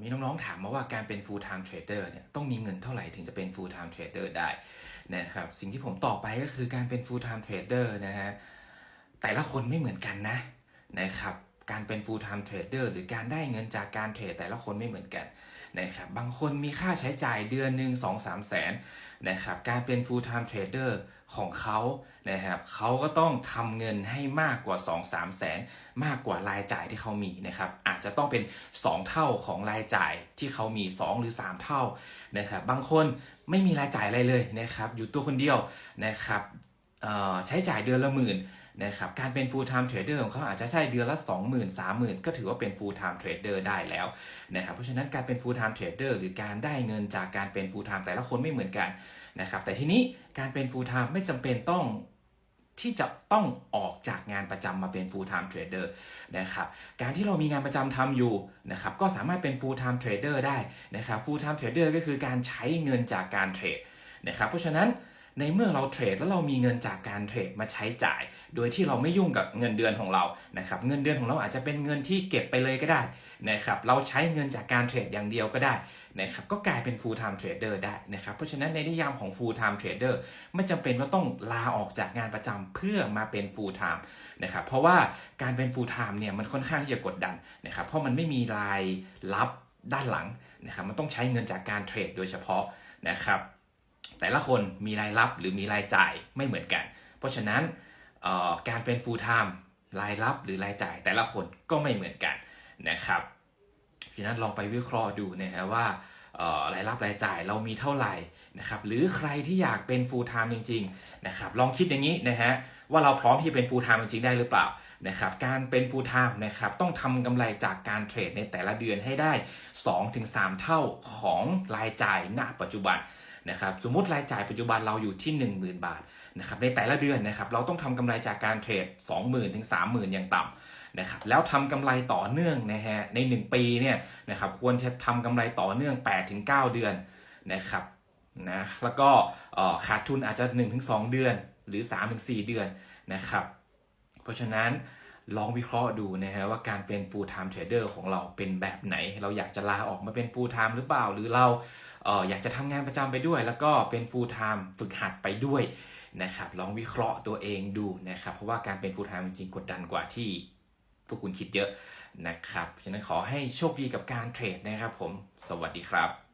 มีน้องๆถามมาว่าการเป็น full time trader เนี่ยต้องมีเงินเท่าไหร่ถึงจะเป็น full time trader ได้นะครับสิ่งที่ผมตอบไปก็คือการเป็น full time trader นะฮะแต่ละคนไม่เหมือนกันนะนะครับ การเป็น full time trader หรือการได้เงินจากการเทรดแต่ละคนไม่เหมือนกันนะครับบางคนมีค่าใช้จ่ายเดือนหนึ่ง2 3แสนนะครับการเป็น full time trader ของเขานะครับเขาก็ต้องทำเงินให้มากกว่า 2 3 แสน มากกว่ารายจ่ายที่เขามีนะครับอาจจะต้องเป็น 2 เท่าของรายจ่ายที่เขามี 2 หรือ 3 เท่านะครับบางคนไม่มีรายจ่ายอะไรเลยนะครับอยู่ตัวคนเดียวนะครับใช้จ่ายเดือนละหมื่น นะครับการเป็น full time trader ของเขาอาจจะใช้เดือนละ 20,000 30,000 ก็ถือว่าเป็น full time trader ได้แล้วนะครับเพราะฉะนั้นการเป็น full time trader หรือการได้เงินจากการเป็น full time แต่ละคนไม่เหมือนกันนะครับแต่ทีนี้การเป็น full time ไม่จำเป็นต้องที่จะต้องออกจากงานประจำมาเป็น full time trader นะครับการที่เรามีงานประจำทำอยู่นะครับก็สามารถเป็น full time trader ได้นะครับ full time trader ก็คือการใช้เงินจากการเทรดนะครับเพราะฉะนั้น ในเมื่อเราเทรดแล้วเรามีเงินจากการเทรดมาใช้จ่าย โดยที่เราไม่ยุ่งกับเงินเดือนของเรานะครับเงินเดือนของเราอาจจะเป็นเงินที่เก็บไปเลยก็ได้นะครับเราใช้เงินจากการเทรดอย่างเดียวก็ได้นะครับก็กลายเป็น full time trader ได้นะครับเพราะฉะนั้นในนิยามของ full time trader ไม่จำเป็นว่าต้องลาออกจากงานประจำเพื่อมาเป็น full time นะครับเพราะว่าการเป็น full time เนี่ยมันค่อนข้างที่จะกดดันนะครับเพราะมันไม่มีรายรับด้านหลังนะครับมันต้องใช้เงินจากการเทรดโดยเฉพาะนะครับ แต่ละคนมีรายรับหรือมีรายจ่ายไม่เหมือนกัน เพราะฉะนั้นการเป็น full time รายรับหรือรายจ่ายแต่ละคนก็ไม่เหมือนกันนะครับฉะนั้นลองไปวิเคราะห์ดูนะฮะว่ารายรับรายจ่ายเรามีเท่าไหร่นะครับหรือใครที่อยากเป็น full time จริงๆนะครับลองคิดอย่างนี้นะฮะว่าเราพร้อมที่จะเป็น full time จริงๆได้หรือเปล่านะครับการเป็น full time นะครับต้องทำกำไรจากการเทรดในแต่ละเดือนให้ได้ 2-3 เท่าของรายจ่ายณปัจจุบัน นะครับสมมุติรายจ่ายปัจจุบันเราอยู่ที่ 10,000 บาทนะครับในแต่ละเดือนนะครับเราต้องทำกำไรจากการเทรด 20,000ถึง30,000 อย่างต่ำนะครับแล้วทำกำไรต่อเนื่องนะฮะใน 1 ปีเนี่ยนะครับควรจะทำกำไรต่อเนื่อง 8-9 เดือนนะครับนะแล้วก็ขาดทุนอาจจะ 1-2 เดือน หรือ 3-4 เดือนนะครับเพราะฉะนั้น ลองวิเคราะห์ดูนะฮะว่าการเป็น full time trader ของเราเป็นแบบไหน เราอยากจะลาออกมาเป็น full time หรือเปล่า หรือเราเอออยากจะทำงานประจำไปด้วย แล้วก็เป็น full time ฝึกหัดไปด้วยนะครับลองวิเคราะห์ตัวเองดูนะครับ เพราะว่าการเป็น full time จริงกดดันกว่าที่พวกคุณคิดเยอะนะครับฉะนั้นขอให้โชคดีกับการเทรดนะครับผม สวัสดีครับ